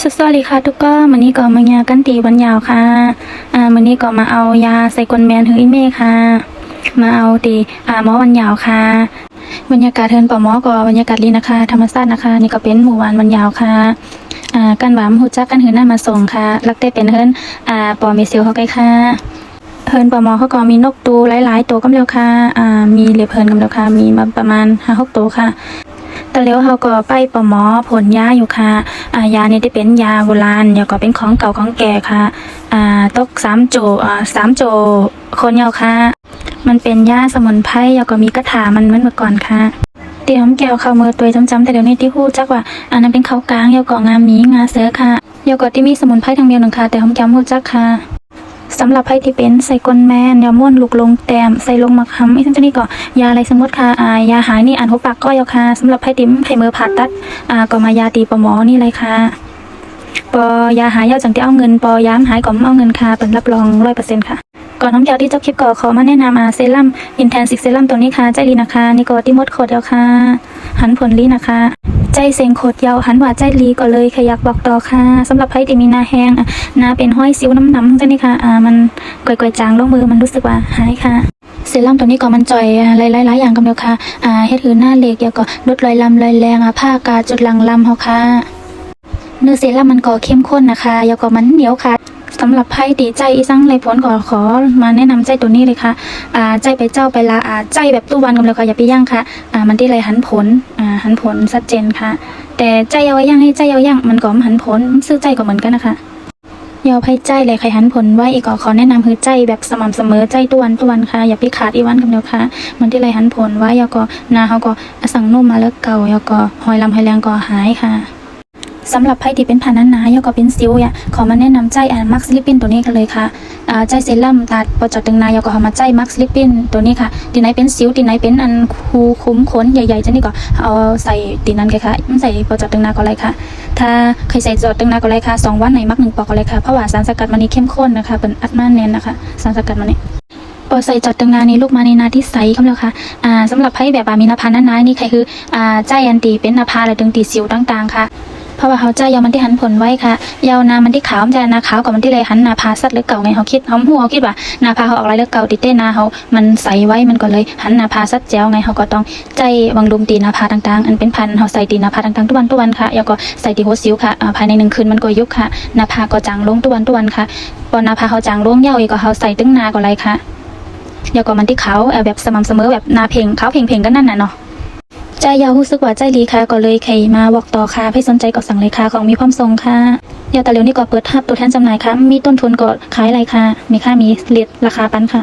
สวัสดีค่ะทุกคนวันนี้ก็มายากันตีวันยาวค่ะ อ่าวันนี้ก็มาเอายาไซกลแมนถึงอีเมค่ะ มาเอาตีอ่าหมอวันยาวค่ะ บรรยากาศเทินปอหมอก็บรรยากาศดีนะคะ ธรรมชาตินะคะ นี่ก็เป็นหมู่บ้านวันยาวค่ะ อ่ากันหวามหูจักกันหือหน้ามาส่งค่ะลักได้เป็นเฮิรนอ่าปอเมเซลเขาใกล้ค่ะเฮิรนปอหมอเขาก็มีนกตูหลายๆตัวกำเร็วค่ะ อ่า มีเหล็บเฮิรนกำเร็วค่ะ มีมาประมาณห้าหกตัวค่ะ แต่แล้วเขาก็ไปปอหมอผลยาอยู่ค่ะอ่ายานี่ได้เป็นยาโบราณแล้วก็เป็นของเก่าของแก่ค่ะอ่าตกสามโจอ่าสามโจคนยาค่ะ มันเป็นยาสมุนไพรแล้วก็มีกระถามันเหมือนเมื่อก่อนค่ะเตรียมแก้วเข้ามือตัวจำๆแต่เดี๋ยวนี้ที่พูดจักว่าอันนั้นเป็นข้าวกลางเยากาะงามีงาเสือค่ะเยากาะที่มีสมุนไพรทางเดียวหนึ่งค่ะแต่หอมแก้มพูดจักค่ะ สำหรับไพ่ที่เป็นใส่กลแมนยาม่วนลูกลงแต้มใส่ลงมะขามอีกทั้งนี้ก็ยาอะไรสมมติค่ะอายาหายนี่อ่านหัวปากก็ยาค่ะสำหรับไพ่ติมไข่มือผ่าตัดอ่าก็มายาตีปะหมอนี่เลยค่ะปอยาหายยาจังที่เอาเงินปอยามหายก่อมเอาเงินค่ะเป็นรับรองร้อยเปอร์เซ็นต์ค่ะก่อนน้องแก้วที่เจบคลิปก็ขอมาแนะนำอาเซรั่มอินเทนซิกเซรั่มตัวนี้ค่ะใจลีนะคะนี่ก็ที่มดโคดเดียวค่ะ หันผลลีนะคะ ใจเซงโคดเยาวหันว่าใจลีก็เลยขยักบอกต่อค่ะสำหรับใครที่มีนาแห้งอะนาเป็นห้อยสิวน้ำหนำจังนี่ค่ะอ่ามันก่อยๆจางลงมือมันรู้สึกว่าหายค่ะเซรั่มตัวนี้ก็มันจ่อยหลายๆอย่างกันเดียวค่ะอ่าเฮ็ดคือหน้าเล็กแล้วก็ลดรอยลำรอยแรงอะผ้ากาจุดหลังลำเฮาค่ะเนื้อเซรั่มมันก็เข้มข้นนะคะ แล้วก็มันเหนียวค่ะ สำหรับไพ่ตีใจอีสังไรผลก็ขอมาแนะนำใจตัวนี้เลยค่ะอ่าใจไปเจ้าไปละอ่าใจแบบตู้วันกันเลยค่ะอย่าไปย่างค่ะอ่ามันได้ไรหันผลอ่าหันผลชัดเจนค่ะ แต่ใจเอาไว้ย่างให้ใจเอาย่างมันก็หันผลซื้อใจก็เหมือนกันนะคะยาวไพ่ใจเลยใครหันผลไว้อีกก็ขอแนะนำคือใจแบบสม่ำเสมอใจตัวันตัวันค่ะ อย่าไปขาดอีวันกันเดียวค่ะมันที่ไรหันผลไว้แล้วก็นาเขาก็สั่งนุ่มมาแล้วเก่าแล้วก็หอยลำหอยแรงก็หายค่ะ สำหรับไพ่ที่เป็นผ่านันนาๆยกก็เป็นซิวเนี่ยขอมาแนะนำใจอันมักซิลิปินตัวนี้กันเลยค่ะอ่าใจเซรั่มตัดปอจอดตึงนายกก็เอามาใจมักซิลิปินตัวนี้ค่ะตีไหนเป็นซิวตีไหนเป็นอันคูคุ้มขนใหญ่ๆจะนี่ก็เอาใส่ตีนั้นกันค่ะไม่ใส่ปอจอดตึงนาก็เลยค่ะ ถ้าใครใส่จอดตึงนาก็เลยค่ะสองวันไหนมักหนึ่งปอกก็เลยค่ะเพราะว่าสารสกัดมันนี้เข้มข้นนะคะเป็นอัดมาแน่นนะคะสารสกัดมันนี้พอใส่จอดตึงนาในลูกมาในนาที่ใสคำแล้วค่ะอ่าสำหรับไพ่แบบว่ามีนาพานานานี่ใครคืออ่าใจอันตีเป็นนาพาและตึงตีสิวต่างๆค่ะ เพราะว่าเขาใจยาวมันที่หันผลไว้ค่ะยาวนามันที่ขาวมันจะนาขาวกับมันที่เลยหันนาพาสัตว์หรือเก่าไงเขาคิดเขาหัวเขาคิดว่านาพาเขาออกไรหรือเก่าติเต้นาเขามันใสไว้มันก็เลยหันนาพาสัตว์แจ๋วไงเขาก็ต้องใจวังดุมตีนาพาต่างๆ อันเป็นพันเขาใส่ตีนาพาต่างๆทุกวันทุกวันค่ะแล้วก็ใส่ตีหัวสิวค่ะภายในหนึ่งคืนมันก็ยุบค่ะนาพาก็จางลงทุกวันทุกวันค่ะพอนาพาเขาจางลงเย้าอีกก็เขาใส่ตึ้งนาก็ไรค่ะเดี๋ยวก็มันที่เขาเอ่อแบบสม่ำเสมอแบบนาเพลงเขาเพลงเพลงกันนั่นน่ะเนาะ ใจยาวรู้สึกว่าใจรีค่ะก็เลยใครมาบอกต่อค่ะให้สนใจก็สั่งเลยค่ะของมีความทรงค่ะยาตะเร็วนี่ก็เปิดทับตัวแทนจำหน่ายค่ะมีต้นทุนก็ขายอะไรค่ะมีค่ามีเลทราคาปันค่ะ